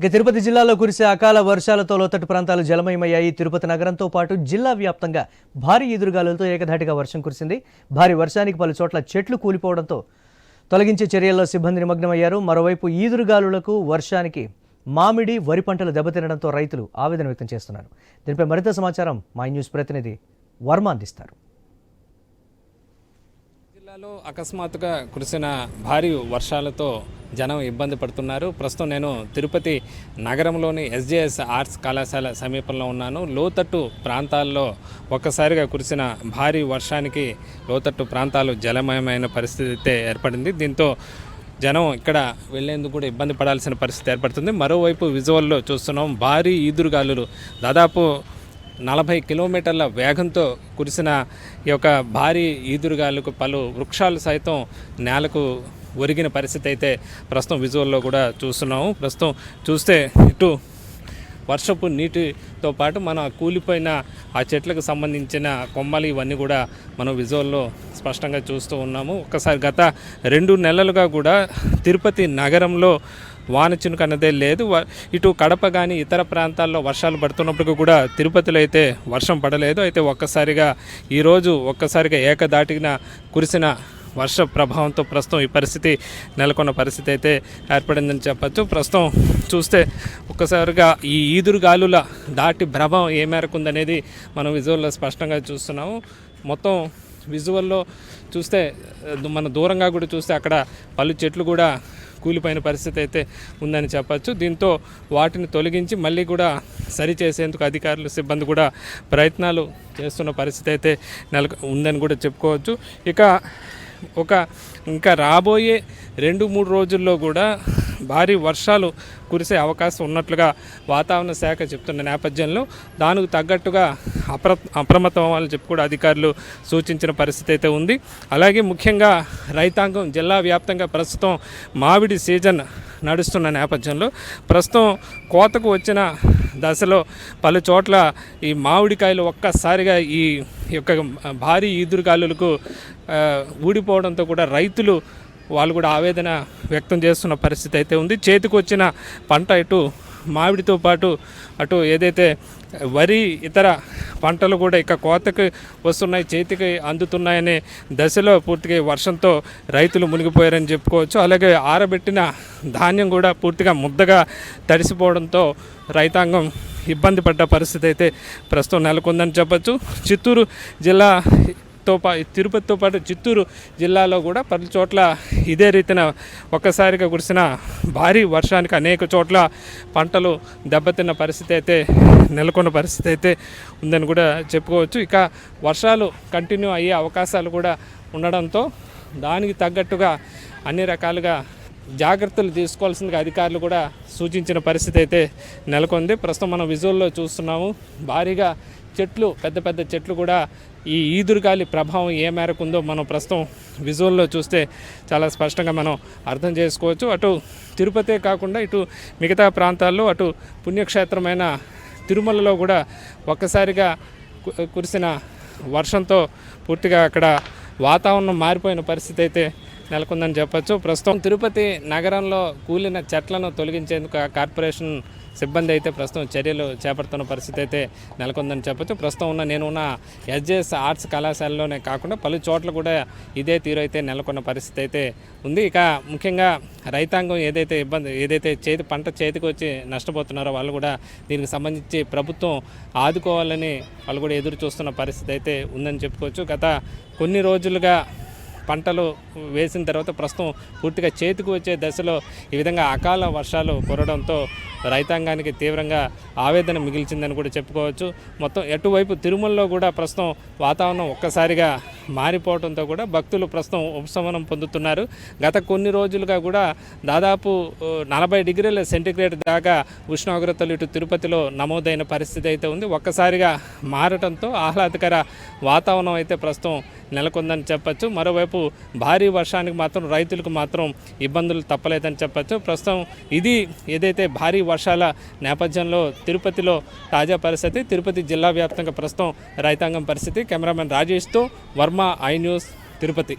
ఇక తిరుపతి జిల్లాలో కురిసే అకాల వర్షాలతో లోతట్టు ప్రాంతాలు జలమయమయ్యాయి. తిరుపతి నగరంతో పాటు జిల్లా వ్యాప్తంగా భారీ ఎదురుగాలులతో ఏకధాటిగా వర్షం కురిసింది. భారీ వర్షానికి పలు చోట్ల చెట్లు కూలిపోవడంతో తొలగించే చర్యల్లో సిబ్బంది నిమగ్నమయ్యారు. మరోవైపు ఈదురుగాలులకు వర్షానికి మామిడి వరి పంటలు దెబ్బతినడంతో రైతులు ఆవేదన వ్యక్తం చేస్తున్నారు. దీనిపై మరింత సమాచారం మా న్యూస్ ప్రతినిధి వర్మ అందిస్తారు. జిల్లాలో అకస్మాత్తుగా కురిసిన భారీ వర్షాలతో జనం ఇబ్బంది పడుతున్నారు. ప్రస్తుతం నేను తిరుపతి నగరంలోని ఎస్జేఎస్ ఆర్ట్స్ కళాశాల సమీపంలో ఉన్నాను. లోతట్టు ప్రాంతాల్లో ఒక్కసారిగా కురిసిన భారీ వర్షానికి లోతట్టు ప్రాంతాలు జలమయమైన పరిస్థితి అయితే ఏర్పడింది. దీంతో జనం ఇక్కడ వెళ్ళేందుకు కూడా ఇబ్బంది పడాల్సిన పరిస్థితి ఏర్పడుతుంది. మరోవైపు విజువల్లో చూస్తున్నాం భారీ ఈదురుగాలులు దాదాపు నలభై కిలోమీటర్ల వేగంతో కురిసిన ఈ యొక్క భారీ ఈదురుగాలకు పలు వృక్షాలు సైతం నేలకు ఒరిగిన పరిస్థితి అయితే ప్రస్తుతం విజువల్లో కూడా చూస్తున్నాము. ప్రస్తుతం చూస్తే ఇటు వర్షపు నీటితో పాటు మన కూలిపోయిన ఆ చెట్లకు సంబంధించిన కొమ్మలు ఇవన్నీ కూడా మనం విజువల్లో స్పష్టంగా చూస్తూ ఉన్నాము. ఒక్కసారి గత రెండు నెలలుగా కూడా తిరుపతి నగరంలో వాన చినుకు అన్నదే లేదు. ఇటు కడప కానీ ఇతర ప్రాంతాల్లో వర్షాలు పడుతున్నప్పటికీ కూడా తిరుపతిలో అయితే వర్షం పడలేదు. అయితే ఒక్కసారిగా ఈరోజు ఒక్కసారిగా ఏకదాటిన కురిసిన వర్ష ప్రభావంతో ప్రస్తుతం ఈ పరిస్థితి నెలకొన్న పరిస్థితి అయితే ఏర్పడిందని చెప్పచ్చు. ప్రస్తుతం చూస్తే ఒక్కసారిగా ఈ ఈదురు గాలుల దాటి ప్రభావం ఏ మేరకు ఉందనేది మనం విజువల్లో స్పష్టంగా చూస్తున్నాము. మొత్తం విజువల్లో చూస్తే మన దూరంగా కూడా చూస్తే అక్కడ పలు చెట్లు కూడా కూలిపోయిన పరిస్థితి అయితే ఉందని చెప్పచ్చు. దీంతో వాటిని తొలగించి మళ్ళీ కూడా సరి చేసేందుకు అధికారులు సిబ్బంది కూడా ప్రయత్నాలు చేస్తున్న పరిస్థితి అయితే నెల ఉందని కూడా చెప్పుకోవచ్చు. ఇక ఒక ఇంకా రాబోయే రెండు మూడు రోజుల్లో కూడా భారీ వర్షాలు కురిసే అవకాశం ఉన్నట్లుగా వాతావరణ శాఖ చెప్తున్న నేపథ్యంలో దానికి తగ్గట్టుగా అప్ర అప్రమత్తం అవ్వాలని చెప్పి కూడా అధికారులు సూచించిన పరిస్థితి అయితే ఉంది. అలాగే ముఖ్యంగా రైతాంగం జిల్లా వ్యాప్తంగా ప్రస్తుతం మామిడి సీజన్ నడుస్తున్న నేపథ్యంలో ప్రస్తుతం కోతకు వచ్చిన దశలో పలు చోట్ల ఈ మామిడికాయలు ఒక్కసారిగా ఈ యొక్క భారీ ఈదురుగాలులకు ఊడిపోవడంతో కూడా రైతులు వాళ్ళు కూడా ఆవేదన వ్యక్తం చేస్తున్న పరిస్థితి అయితే ఉంది. చేతికి వచ్చిన పంట ఇటు మామిడితో పాటు అటు ఏదైతే వరి ఇతర పంటలు కూడా ఇక కోతకి వస్తున్నాయి చేతికి అందుతున్నాయనే దశలో పూర్తిగా వర్షంతో రైతులు మునిగిపోయారని చెప్పుకోవచ్చు. అలాగే ఆరబెట్టిన ధాన్యం కూడా పూర్తిగా ముద్దగా తడిసిపోవడంతో రైతాంగం ఇబ్బంది పడ్డ పరిస్థితి అయితే ప్రస్తుతం నెలకొందని చెప్పచ్చు. చిత్తూరు జిల్లా తిరుపతితో పా తిరుపతితో పాటు చిత్తూరు జిల్లాలో కూడా పలు చోట్ల ఇదే రీతిన ఒక్కసారిగా కురిసిన భారీ వర్షానికి అనేక చోట్ల పంటలు దెబ్బతిన్న పరిస్థితి అయితే నెలకొన్న పరిస్థితి అయితే ఉందని కూడా చెప్పుకోవచ్చు. ఇక వర్షాలు కంటిన్యూ అయ్యే అవకాశాలు కూడా ఉండడంతో దానికి తగ్గట్టుగా అన్ని రకాలుగా జాగ్రత్తలు తీసుకోవాల్సిందిగా అధికారులు కూడా సూచించిన పరిస్థితి అయితే నెలకొంది. ప్రస్తుతం మనం విజువల్లో చూస్తున్నాము. భారీగా చెట్లు పెద్ద పెద్ద చెట్లు కూడా ఈ ఈదురుగాలి ప్రభావం ఏ మేరకు ఉందో మనం ప్రస్తుతం విజువల్లో చూస్తే చాలా స్పష్టంగా మనం అర్థం చేసుకోవచ్చు. అటు తిరుపతే కాకుండా ఇటు మిగతా ప్రాంతాల్లో అటు పుణ్యక్షేత్రమైన తిరుమలలో కూడా ఒక్కసారిగా కు- కురిసిన వర్షంతో పూర్తిగా అక్కడ వాతావరణం మారిపోయిన పరిస్థితి అయితే నెలకొందని చెప్పొచ్చు. ప్రస్తుతం తిరుపతి నగరంలో కూలిన చెట్లను తొలగించేందుకు ఆ కార్పొరేషన్ సిబ్బంది అయితే ప్రస్తుతం చర్యలు చేపడుతున్న పరిస్థితి అయితే నెలకొందని చెప్పొచ్చు. ప్రస్తుతం ఉన్న నేను ఉన్న ఎస్జేఎస్ ఆర్ట్స్ కళాశాలలోనే కాకుండా పలు చోట్ల కూడా ఇదే తీరు అయితే నెలకొన్న పరిస్థితి అయితే ఉంది. ఇక ముఖ్యంగా రైతాంగం ఏదైతే ఇబ్బంది ఏదైతే చేతి పంట చేతికి వచ్చి నష్టపోతున్నారో వాళ్ళు కూడా దీనికి సంబంధించి ప్రభుత్వం ఆదుకోవాలని వాళ్ళు కూడా ఎదురు చూస్తున్న పరిస్థితి అయితే ఉందని చెప్పుకోవచ్చు. గత కొన్ని రోజులుగా పంటలు వేసిన తర్వాత ప్రస్తుతం పూర్తిగా చేతికి వచ్చే దశలో ఈ విధంగా అకాల వర్షాలు కురవడంతో రైతాంగానికి తీవ్రంగా ఆవేదన మిగిల్చిందని కూడా చెప్పుకోవచ్చు. మొత్తం ఎటువైపు తిరుమలలో కూడా ప్రస్తుతం వాతావరణం ఒక్కసారిగా మారిపోవడంతో కూడా భక్తులు ప్రస్తుతం ఉపశమనం పొందుతున్నారు. గత కొన్ని రోజులుగా కూడా దాదాపు నలభై డిగ్రీల సెంటీగ్రేడ్ దాకా ఉష్ణోగ్రతలు ఇటు తిరుపతిలో నమోదైన పరిస్థితి అయితే ఉంది. ఒక్కసారిగా మారటంతో ఆహ్లాదకర వాతావరణం అయితే ప్రస్తుతం నెలకొందని చెప్పచ్చు. మరోవైపు భారీ వర్షానికి మాత్రం రైతులకు మాత్రం ఇబ్బందులు తప్పలేదని చెప్పచ్చు. ప్రస్తుతం ఇది ఏదైతే భారీ వర్షాల నేపథ్యంలో తిరుపతిలో తాజా పరిస్థితి తిరుపతి జిల్లా వ్యాప్తంగా ప్రస్తుతం రైతాంగం పరిస్థితి. కెమెరామెన్ రాజేష్తో వర్మ ఐ న్యూస్ తిరుపతి.